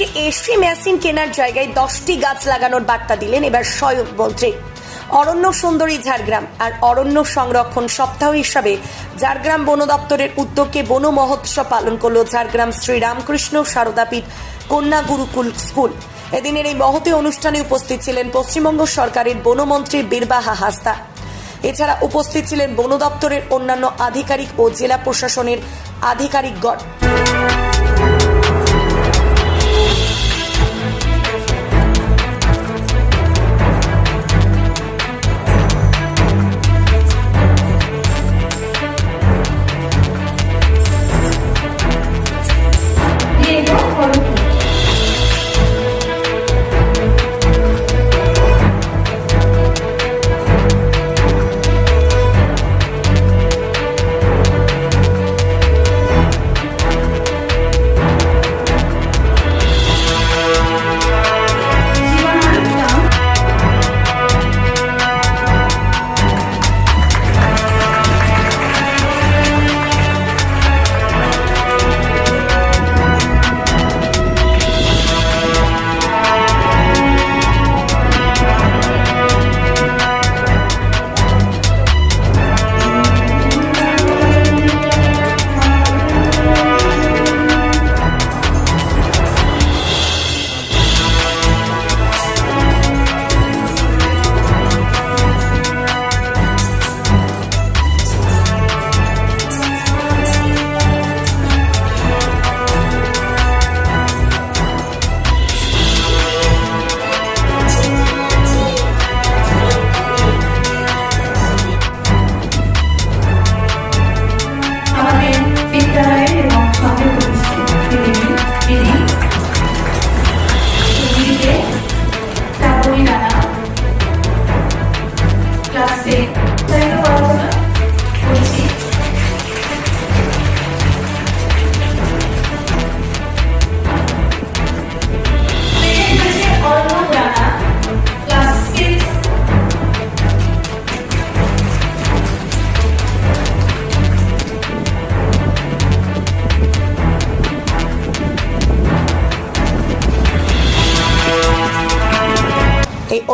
একটি AC machine কেনার জায়গায় দশটি গাছ লাগানোর বার্তা দিলেন এবার স্বয়ং মন্ত্রী। অরণ্য সুন্দরী ঝাড়গ্রাম আর অরণ্য সংরক্ষণ সপ্তাহ হিসাবে ঝাড়গ্রাম বন দপ্তরের উদ্যোগে বন মহোৎসব পালন করল ঝাড়গ্রাম শ্রীরামকৃষ্ণ সারদাপীঠ কন্যা গুরুকুল স্কুল। এদিনের এই মহতী অনুষ্ঠানে উপস্থিত ছিলেন পশ্চিমবঙ্গ সরকারের বনমন্ত্রী বীরবাহা হাসদা এছাড়া উপস্থিত ছিলেন বন দপ্তরের অন্যান্য আধিকারিক ও জেলা প্রশাসনের আধিকারিকগণ।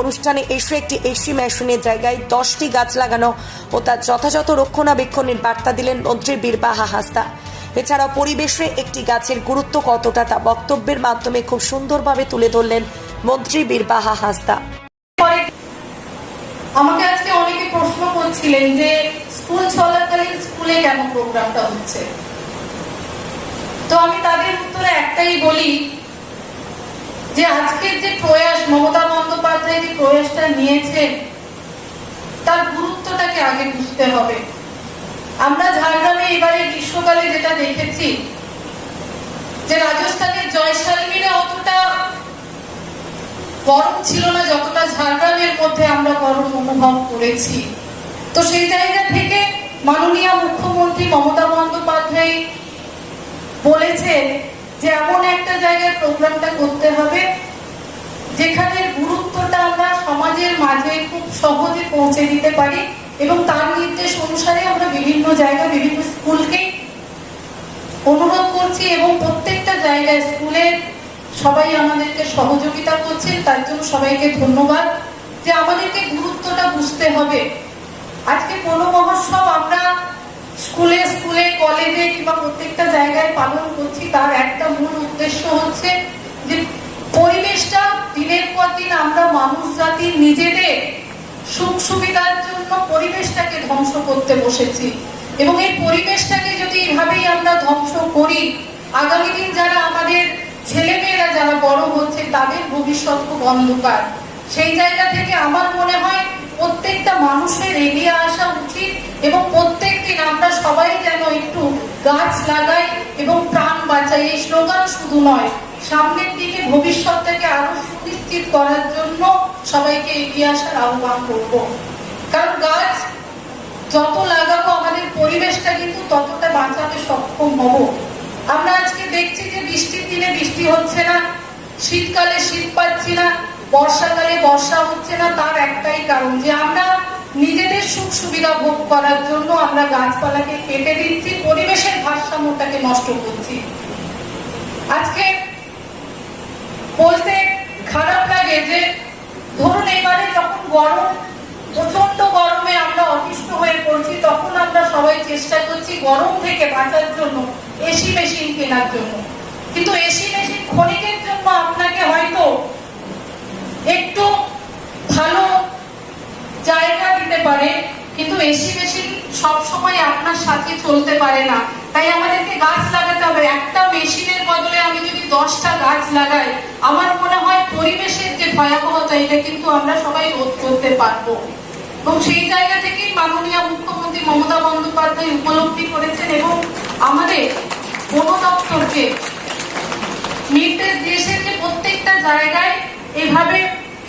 অনুষ্ঠানে এসে একটি এসি মেশিনের জায়গায় দশটি গাছ লাগানো ও তার যথাযথ রক্ষণাবেক্ষণের বার্তা দিলেন মন্ত্রী বীরবাহা হাসদা এছাড়াও পরিবেশে একটি গাছের গুরুত্ব কতটা তা বক্তব্যের মাধ্যমে খুব সুন্দরভাবে তুলে ধরলেন মন্ত্রী বীরবাহা হাসদা আমাকে আজকে অনেকে প্রশ্ন করছিলেন যে স্কুল চলাকালীন স্কুলে কেন প্রোগ্রামটা হচ্ছে? তো আমি তাদের উত্তরে একটাই বলি যে আজকের যে প্রয়াস মমতা বন্দ্যোপাধ্যায় যে প্রয়াসটা নিয়েছেন, তার গুরুত্বটাকে আগে বুঝতে হবে। আমরা ঝাড়গ্রামে এবারে গ্রীষ্মকালে যেটা দেখেছি, যে রাজস্থানের জয়সালমীরে অতটা গরম ছিল না, যতটা ঝাড়গ্রামের মধ্যে আমরা গরম অনুভব করেছি। তো সেই জায়গা থেকে মাননীয় মুখ্যমন্ত্রী মমতা বন্দ্যোপাধ্যায় বলেছেন যে এমন একটা জায়গায় প্রোগ্রামটা করতে হবে যেখানে গুরুত্বটা আমরা সমাজের মাঝে খুব সহজে পৌঁছে দিতে পারি এবং তার নির্দেশ অনুসারে আমরা বিভিন্ন জায়গায় বিভিন্ন স্কুলকে অনুরোধ করছি এবং প্রত্যেকটা জায়গায় স্কুলের সবাই আমাদেরকে সহযোগিতা করছেন তার জন্য সবাইকে ধন্যবাদ যে আমাদেরকে গুরুত্বটা বুঝতে হবে। আজকে বন মহোৎসব আমরা স্কুলে স্কুলে, কলেজে কিংবা প্রত্যেকটা জায়গায় পালন করছি। তার একটা মূল উদ্দেশ্য হচ্ছে যে পরিবেশটা দিনের পর দিন আমরা মানুষ জাতি নিজেদের সুখ সুবিধার জন্য পরিবেশটাকে ধ্বংস করতে বসেছি। এবং এই পরিবেশটাকে যদি এভাবেই আমরা ধ্বংস করি, আগামী দিন যারা আমাদের ছেলেমেয়েরা যারা বড় হচ্ছে, তাদের ভবিষ্যৎ খুব অন্ধকার। সেই জায়গা থেকে আমার মনে হয় প্রত্যেকটা মানুষের এগিয়ে আসা উচিত এবং প্রত্যেক দিন আমরা সবাই যেন একটু গাছ লাগাই এবং প্রাণ বাঁচাই। এই স্লোগান শুধু নয় সামনের দিকে ভবিষ্যৎটাকে আরও সুনিশ্চিত করার জন্য সবাইকে এগিয়ে আসার আহ্বান করব। কারণ গাছ যত লাগাবো, আমাদের পরিবেশটা কিন্তু ততটা বাঁচাতে সক্ষম হব। আমরা আজকে দেখছি যে বৃষ্টির দিনে বৃষ্টি হচ্ছে না, শীতকালে শীত পাচ্ছি না, বর্ষাকালে বর্ষা হচ্ছে না, তার একটাই কারণ যে আমরা নিজেদের সুখ সুবিধা ভোগ করার জন্য আমরা গাছপালাকে কেটে দিচ্ছি, পরিবেশের ভারসাম্যটাকে নষ্ট করছি। আজকে বলতে খারাপ লাগে যে, ধরুন এবারে যখন গরম প্রচণ্ড গরমে আমরা অতিষ্ঠ হয়ে পড়ছি, তখন আমরা সবাই চেষ্টা করছি গরম থেকে বাঁচার জন্য এসি মেশিন কেনার জন্য। কিন্তু এসি মেশিন ক্ষণিকের জন্য আপনাকে হয়তো একটু ভালো জায়গা দিতে পারে, কিন্তু এসি মেশিন সবসময় আপনার সাথে চলতে পারে না। তাই আমাদেরকে গাছ লাগাতে হবে। একটা মেশিনের বদলে দশটা গাছ লাগাই, আমার মনে হয় পরিবেশের যে ভয়াবহতা, এটা কিন্তু আমরা সবাই রোধ করতে পারব। এবং সেই জায়গা থেকেই মাননীয় মুখ্যমন্ত্রী মমতা বন্দ্যোপাধ্যায় উপলব্ধি করেছেন এবং আমাদের বন দপ্তরকে নির্দেশ দিয়েছেন যে প্রত্যেকটা জায়গায় এভাবে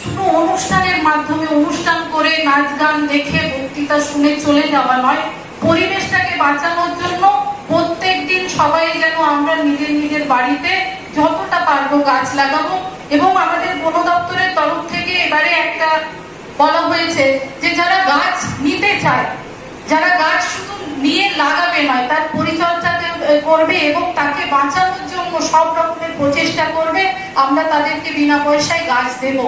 শুধু অনুষ্ঠানের মাধ্যমে অনুষ্ঠান করে নাচ গান দেখে বক্তৃতা শুনে চলে যাওয়া নয়, পরিবেশটাকে বাঁচানোর জন্য প্রত্যেক দিন সবাই যেন আমরা নিজের নিজের বাড়িতে পারব, গাছ লাগাবো। এবং আমাদের বন দপ্তরের তরফ থেকে এবারে একটা বলা হয়েছে যে যারা গাছ নিতে চায়, যারা গাছ শুধু নিয়ে লাগাবে নয়, তার পরিচর্যা করবে এবং তাকে বাঁচানোর জন্য সব রকমের প্রচেষ্টা করবে, আমরা তাদেরকে বিনা পয়সায় গাছ দেবো।